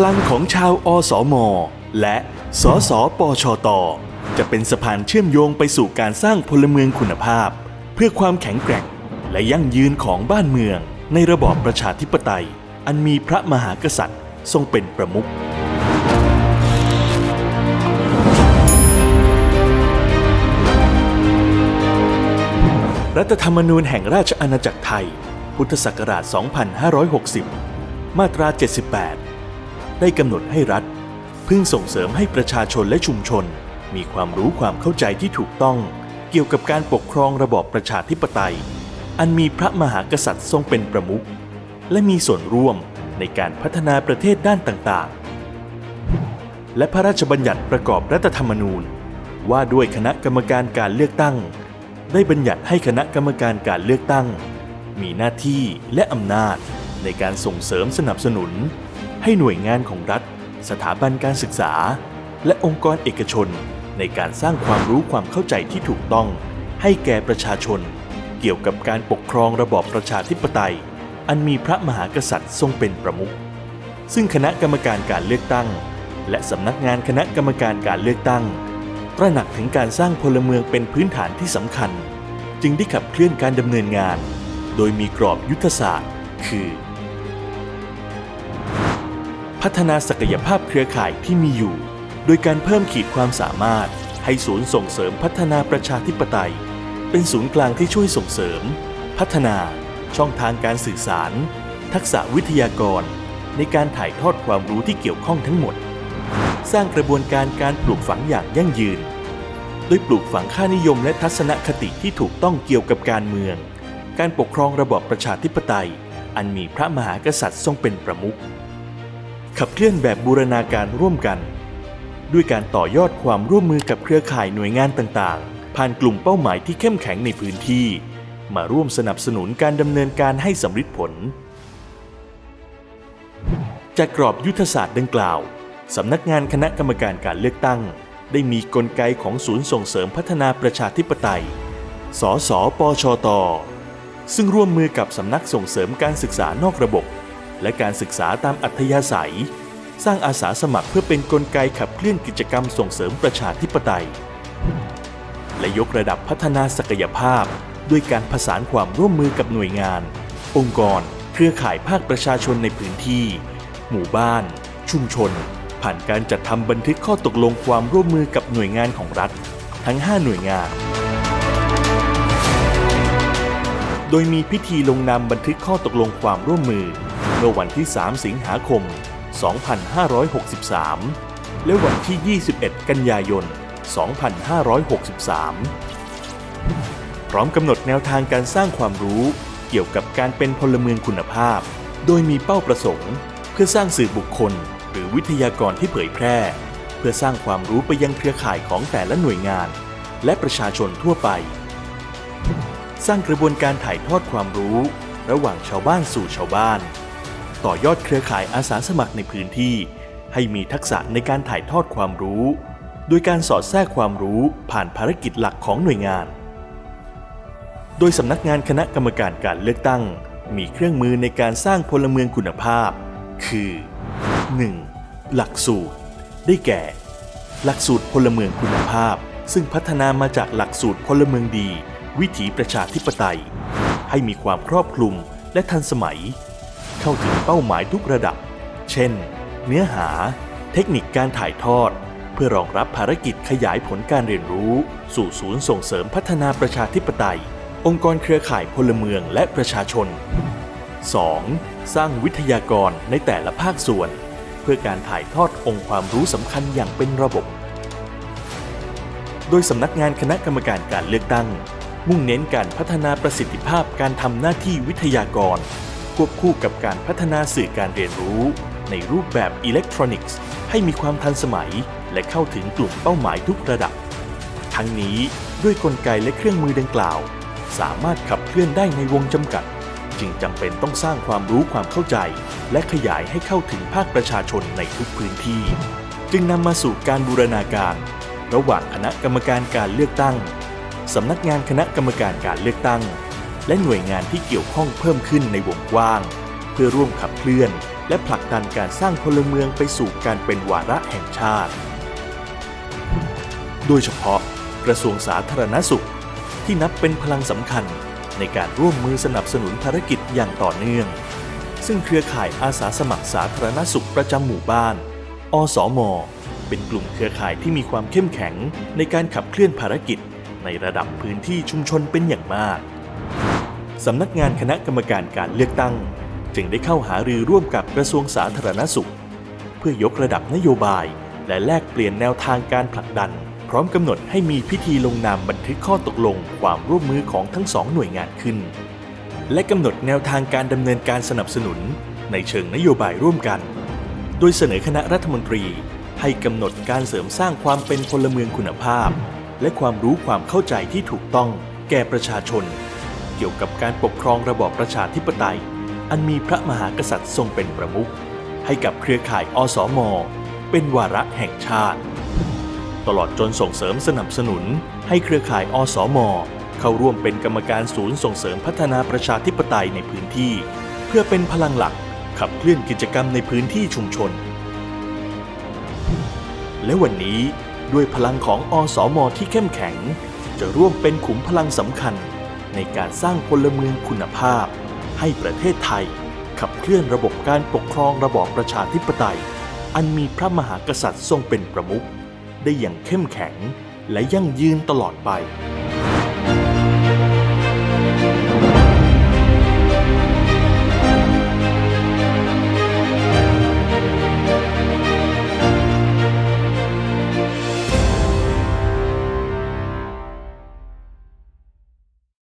พลังของชาวอสมและสสปชต จะเป็นสะพานเชื่อมโยงไปสู่การสร้างพลเมืองคุณภาพ เพื่อความแข็งแกร่ง และยั่งยืนของบ้านเมือง ในระบอบประชาธิปไตย อันมีพระมหากษัตริย์ทรงเป็นประมุขรัฐธรรมนูญแห่งราชอาณาจักรไทย พุทธศักราช 2560 มาตรา 78 ได้กำหนดให้รัฐ พึ่งส่งเสริมให้ประชาชนและชุมชน มีความรู้ความเข้าใจที่ถูกต้อง เกี่ยวกับการปกครองระบอบประชาธิปไตย อันมีพระมหากษัตริย์ทรงเป็นประมุขและมีส่วนร่วมในการพัฒนาประเทศด้านต่างๆ และพระราชบัญญัติประกอบรัฐธรรมนูญ ว่าด้วยคณะกรรมการการเลือกตั้ง ได้บัญญัติให้คณะกรรมการการเลือกตั้ง มีหน้าที่และอำนาจในการส่งเสริมสนับสนุน ให้หน่วยงานของรัฐ สถาบันการศึกษา และองค์กรเอกชน ในการสร้างความรู้ความเข้าใจที่ถูกต้อง ให้แก่ประชาชน เกี่ยวกับการปกครองระบอบประชาธิปไตย อันมีพระมหากษัตริย์ทรงเป็นประมุขซึ่งคณะกรรมการการเลือกตั้ง และสำนักงานคณะกรรมการการเลือกตั้ง ตระหนักถึงการสร้างพลเมืองเป็นพื้นฐานที่สำคัญ จึงได้ขับเคลื่อนการดำเนินงาน โดยมีกรอบยุทธศาสตร์ คือ พัฒนาศักยภาพเครือข่ายที่มีอยู่ โดยการเพิ่มขีดความสามารถ ให้ศูนย์ส่งเสริมพัฒนาประชาธิปไตย เป็นศูนย์กลางที่ช่วยส่งเสริม พัฒนา ช่องทางการสื่อสาร ทักษะวิทยากร ในการถ่ายทอดความรู้ที่เกี่ยวข้องทั้งหมด สร้างกระบวนการการปลูกฝังอย่างยั่งยืนโดยปลูกฝังค่านิยมและทัศนคติที่ถูกต้องเกี่ยวกับการเมือง การปกครองระบอบประชาธิปไตย อันมีพระมหากษัตริย์ทรงเป็นประมุข ขับเคลื่อนแบบบูรณาการร่วมกัน ด้วยการต่อยอดความร่วมมือกับเครือข่ายหน่วยงานต่างๆ ผ่านกลุ่มเป้าหมายที่เข้มแข็งในพื้นที่ มาร่วมสนับสนุนการดำเนินการให้สำเร็จผล จากกรอบยุทธศาสตร์ดังกล่าวสำนักงานคณะกรรมการการเลือกตั้ง ได้มีกลไกของศูนย์ส่งเสริมพัฒนาประชาธิปไตย สสปชต ซึ่งร่วมมือกับสำนักส่งเสริมการศึกษานอกระบบ และการศึกษาตามอัธยาศัย สร้างอาสาสมัครเพื่อเป็นนกลไกขับเคลื่อนกิจกรรมส่งเสริมประชาธิปไตย และยกระดับพัฒนาศักยภาพ ด้วยการผสานความร่วมมือกับหน่วยงาน องค์กร เครือข่ายภาคประชาชนในพื้นที่ หมู่บ้าน ชุมชน ผ่านการจัดทำบันทึกข้อตกลงความร่วมมือกับหน่วยงานของรัฐ ทั้ง 5 หน่วยงานโดยมีพิธีลงนามบันทึกข้อตกลงความร่วมมือ เมื่อวันที่ 3 สิงหาคม 2563 และวันที่ 21 กันยายน 2563 พร้อมกำหนดแนวทางการสร้างความรู้เกี่ยวกับการเป็นพลเมืองคุณภาพ โดยมีเป้าประสงค์ เพื่อสร้างสื่อบุคคล หรือวิทยากรที่เผยแพร่ เพื่อสร้างความรู้ไปยังเครือข่ายของแต่ละหน่วยงาน และประชาชนทั่วไป สร้างกระบวนการถ่ายทอดความรู้ ระหว่างชาวบ้านสู่ชาวบ้าน ต่อยอดเครือข่ายอาสาสมัครในพื้นที่ ให้มีทักษะในการถ่ายทอดความรู้ โดยการสอดแทรกความรู้ผ่านภารกิจหลักของหน่วยงาน โดยสำนักงานคณะกรรมการการเลือกตั้ง มีเครื่องมือในการสร้างพลเมืองคุณภาพ คือ 1. หลักสูตร ได้แก่ หลักสูตรพลเมืองคุณภาพ ซึ่งพัฒนามาจากหลักสูตรพลเมืองดี วิถีประชาธิปไตย ให้มีความครอบคลุมและทันสมัย เข้าถึงเป้าหมายทุกระดับ เช่น เนื้อหา เทคนิคการถ่ายทอด เพื่อรองรับภารกิจขยายผลการเรียนรู้ สู่ศูนย์ส่งเสริมพัฒนาประชาธิปไตย องค์กรเครือข่ายพลเมืองและประชาชน 2. สร้างวิทยากรในแต่ละภาคส่วน เพื่อการถ่ายทอดองค์ความรู้สำคัญอย่างเป็นระบบ โดยสำนักงานคณะกรรมการการเลือกตั้ง มุ่งเน้นการพัฒนาประสิทธิภาพการทำหน้าที่วิทยากร ควบคู่กับการพัฒนาสื่อการเรียนรู้ ในรูปแบบอิเล็กทรอนิกส์ ให้มีความทันสมัย และเข้าถึงกลุ่มเป้าหมายทุกระดับ ทั้งนี้ด้วยกลไกและเครื่องมือดังกล่าว สามารถขับเคลื่อนได้ในวงจำกัด จึงจำเป็นต้องสร้างความรู้ความเข้าใจ และขยายให้เข้าถึงภาคประชาชนในทุกพื้นที่ จึงนำมาสู่การบูรณาการ ระหว่างคณะกรรมการการเลือกตั้งสำนักงานคณะกรรมการการเลือกตั้ง และหน่วยงานที่เกี่ยวข้องเพิ่มขึ้นในวงกว้าง เพื่อร่วมขับเคลื่อน และผลักดันการสร้างพลเมืองไปสู่การเป็นวาระแห่งชาติ โดยเฉพาะกระทรวงสาธารณสุข ที่นับเป็นพลังสำคัญในการร่วมมือสนับสนุนภารกิจอย่างต่อเนื่อง ซึ่งเครือข่ายอาสาสมัครสาธารณสุขประจำหมู่บ้าน อสมเป็นกลุ่มเครือข่ายที่มีความเข้มแข็งในการขับเคลื่อนภารกิจในระดับพื้นที่ชุมชนเป็นอย่างมาก สำนักงานคณะกรรมการการเลือกตั้ง จึงได้เข้าหารือร่วมกับกระทรวงสาธารณสุข เพื่อยกระดับนโยบาย และแลกเปลี่ยนแนวทางการผลักดัน พร้อมกำหนดให้มีพิธีลงนามบันทึกข้อตกลงความร่วมมือของทั้งสองหน่วยงานขึ้น และกำหนดแนวทางการดำเนินการสนับสนุน ในเชิงนโยบายร่วมกัน โดยเสนอคณะรัฐมนตรีให้กำหนดการเสริมสร้างความเป็นพลเมืองคุณภาพ และความรู้ความเข้าใจที่ถูกต้องแก่ประชาชน เกี่ยวกับการปกครองระบอบประชาธิปไตย อันมีพระมหากษัตริย์ทรงเป็นประมุขให้กับเครือข่ายอสมเป็นวาระแห่งชาติ ตลอดจนส่งเสริมสนับสนุน ให้เครือข่ายอสมเข้าร่วมเป็นกรรมการศูนย์ส่งเสริมพัฒนาประชาธิปไตยในพื้นที่ เพื่อเป็นพลังหลักขับเคลื่อนกิจกรรมในพื้นที่ชุมชน และวันนี้ด้วยพลังของอสมที่เข้มแข็ง จะร่วมเป็นขุมพลังสำคัญ ในการสร้างพลเมืองคุณภาพ ให้ประเทศไทย ขับเคลื่อนระบบการปกครองระบอบประชาธิปไตย อันมีพระมหากษัตริย์ทรงเป็นประมุขได้อย่างเข้มแข็งและยั่งยืนตลอดไป